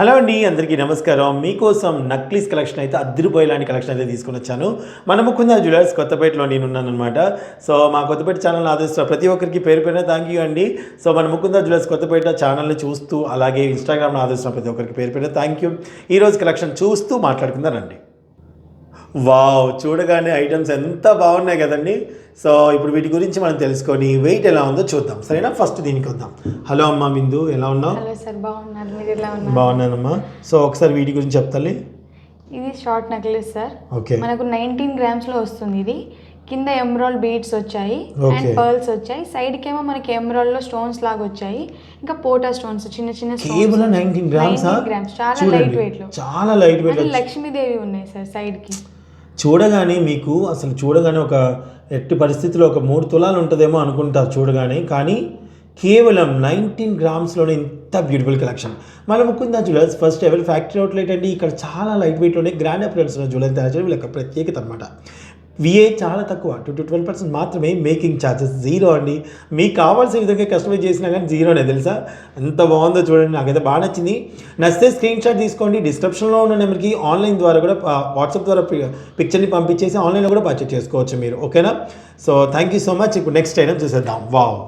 Hello అండి అందరికీ నమస్కారం. మీకోసం నక్లీస్ కలెక్షన్ అయితే అద్దరిపోయేలాంటి కలెక్షన్ అయితే తీసుకుని వచ్చాను. మన ముకుంద జ్యువెలర్స్ కొత్తపేటలో నేను ఉన్నానమాట సో మా కొత్తపేట ఛానల్ ఆదరిస్తున్న ప్రతి ఒక్కరికి పేరు పేరున థ్యాంక్ యూ అండి. సో మన ముకుంద జ్యువెలర్స్ కొత్తపేట ఛానల్ని చూస్తూ అలాగే ఇన్స్టాగ్రామ్లో ఆదరిస్తున్న ప్రతి ఒక్కరికి పేరు పేరున థ్యాంక్ యూ ఈరోజు కలెక్షన్ చూస్తూ మాట్లాడుకుందానండి వావ్ చూడగానే ఐటమ్స్ ఎంత బాగున్నాయి కదండి. సో ఇప్పుడు వీటి గురించి మనం తెలుసుకొని వెయిట్ ఎలా ఉందో చూద్దాం. సరేనా? ఫస్ట్ దీనికి వద్దాం. హలో అమ్మా బిందు ఎలా ఉన్నావు? బాగున్నానమ్మా. సో ఒకసారి వీటి గురించి చెప్తాలి ఇది షార్ట్ నెక్లెస్ సార్ ఓకే మనకు నైన్టీన్ గ్రామ్స్లో వస్తుంది ఇది. కింద ఎమరాల్ బీడ్స్ వచ్చాయి అండ్. పర్ల్స్ వచ్చాయి. సైడ్ కేమో మనకి ఎమరాల్లో స్టోన్స్ లాగా వచ్చాయి. ఇంకా పోటా స్టోన్స్ చిన్న చిన్న కేవలం నైన్టీన్ గ్రామ్స్ గ్రామ్స్ చాలా లైట్ వెయిట్లో. చాలా లైట్ వెయిట్ లక్ష్మీదేవి ఉన్నాయి సార్ సైడ్కి. చూడగానే మీకు అసలు చూడగానే ఒక ఎట్టి పరిస్థితిలో ఒక మూడు తులాలు ఉంటుందేమో అనుకుంటారు చూడగానే. కానీ కేవలం నైన్టీన్ గ్రామ్స్లోనే ఇంత బ్యూటిఫుల్ కలెక్షన్. మన ముకుందా జ్యువెలర్స్ ఫస్ట్ ఎవరి ఫ్యాక్టరీ అవుట్లెట్ అండి? ఇక్కడ చాలా లైట్ వెయిట్లోనే గ్రాండ్ అపిరెన్స్ జ్యువెలరీ తయారు చేయడం వీళ్ళ ప్రత్యేకత అనమాట విఏ చాలా తక్కువ. టూ టు ట్వెల్వ్ పర్సెంట్ మాత్రమే మేకింగ్ ఛార్జెస్ జీరో అండి. మీకు కావాల్సిన విధంగా కస్టమైజ్ చేసినా కానీ జీరోనే తెలుసా? ఎంత బాగుందో చూడండి. నాకైతే బాగా నచ్చింది. నచ్చితే స్క్రీన్ షాట్ తీసుకోండి. డిస్క్రిప్షన్లో ఉన్న నెంబర్కి ఆన్లైన్ ద్వారా కూడా వాట్సాప్ ద్వారా పిక్చర్ని పంపించేసి ఆన్లైన్లో కూడా పర్చేస్ చేసుకోవచ్చు మీరు. ఓకేనా so thank you so much ఇప్పుడు నెక్స్ట్ ఐటమ్ చూసేద్దాం. వావ్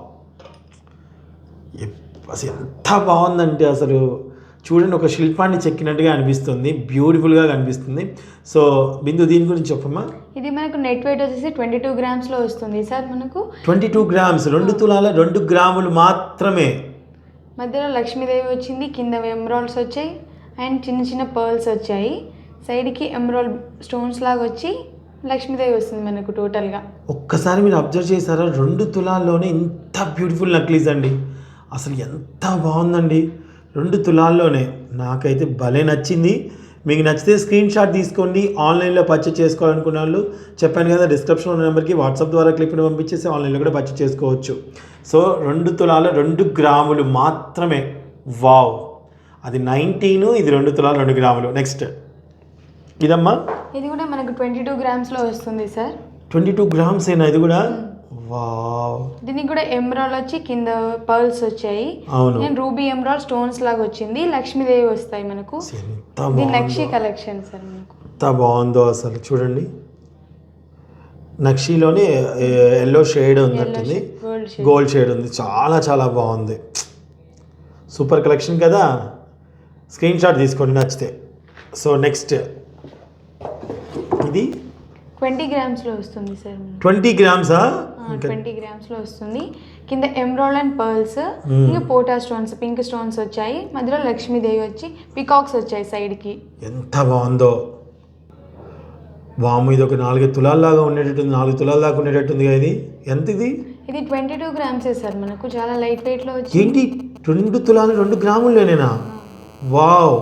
అసలు ఎంత బాగుందంటే అసలు. చూడండి ఒక శిల్పాన్ని చెక్కినట్టుగా అనిపిస్తుంది బ్యూటిఫుల్గా కనిపిస్తుంది. సో బిందు దీని గురించి చెప్పమ్మా. ఇది మనకు నెట్ వెయిట్ వచ్చేసి ట్వంటీ టూ గ్రామ్స్లో వస్తుంది. సార్ మనకు ట్వంటీ టూ గ్రామ్స్ రెండు తులాల రెండు గ్రాములు మాత్రమే. మధ్యలో లక్ష్మీదేవి వచ్చింది కింద ఎమరాల్స్ వచ్చాయి అండ్ చిన్న చిన్న పర్ల్స్ వచ్చాయి. సైడ్కి ఎమరాల్ స్టోన్స్ లాగా వచ్చి లక్ష్మీదేవి వస్తుంది మనకు టోటల్గా ఒక్కసారి మీరు అబ్జర్వ్ చేశారా? రెండు తులాల్లోనే ఇంత బ్యూటిఫుల్ నక్లీస్ అండి. అసలు ఎంత బాగుందండి. రెండు తులాల్లోనే. నాకైతే భలే నచ్చింది. మీకు నచ్చితే స్క్రీన్ షాట్ తీసుకోండి. ఆన్లైన్లో పర్చేస్ చేసుకోవాలనుకున్న వాళ్ళు చెప్పాను కదా డిస్క్రిప్షన్ ఉన్న నెంబర్కి వాట్సాప్ ద్వారా క్లిప్ని పంపించేసి ఆన్లైన్లో కూడా పర్చేస్ చేసుకోవచ్చు. సో రెండు తులాలు రెండు గ్రాములు మాత్రమే. వావ్. అది నైన్టీను ఇది రెండు తులాలు రెండు గ్రాములు. నెక్స్ట్ ఇదమ్మా. ఇది కూడా మనకు ట్వంటీ టూ గ్రామ్స్లో వస్తుంది సార్. ట్వంటీ టూ గ్రామ్స్ అయినా ఇది కూడా? దీనికి కూడా ఎమరాల్ వచ్చి కింద పర్ల్స్ వచ్చాయి. అండ్ రూబీ ఎమరాల్ స్టోన్స్ లాగా వచ్చింది. లక్ష్మీదేవి వస్తాయి మనకు. నక్షి కలెక్షన్ సార్ ఎంత బాగుందో అసలు చూడండి. నక్షిలోనే yellow shade gold gold shade ఉంది. చాలా చాలా బాగుంది. సూపర్ కలెక్షన్ కదా? స్క్రీన్ షాట్ తీసుకోండి నచ్చితే. సో నెక్స్ట్ ఇది ట్వంటీ గ్రామ్స్లో వస్తుంది సార్ ట్వంటీ గ్రామ్సా? ట్వంటీ గ్రామ్స్లో వస్తుంది. కింద ఎమరాల్ అండ్ పర్ల్స్. ఇంకా పోటా స్టోన్స్ పింక్ స్టోన్స్ వచ్చాయి. మధ్యలో లక్ష్మీదేవి వచ్చి పికాక్స్ వచ్చాయి సైడ్కి. ఎంత బాగుందో. వాము ఇది ఒక నాలుగు తులాల్లాగా ఉండేటట్టుంది నాలుగు తులాల దాకా ఉండేటట్టుంది ఇది. ఎంత ఇది ఇది ట్వంటీ టూ గ్రామ్సే సార్ మనకు చాలా లైట్ వెయిట్లో వచ్చి. ఏంటి? రెండు తులాలు రెండు గ్రాముల్లోనేనా? వావ్.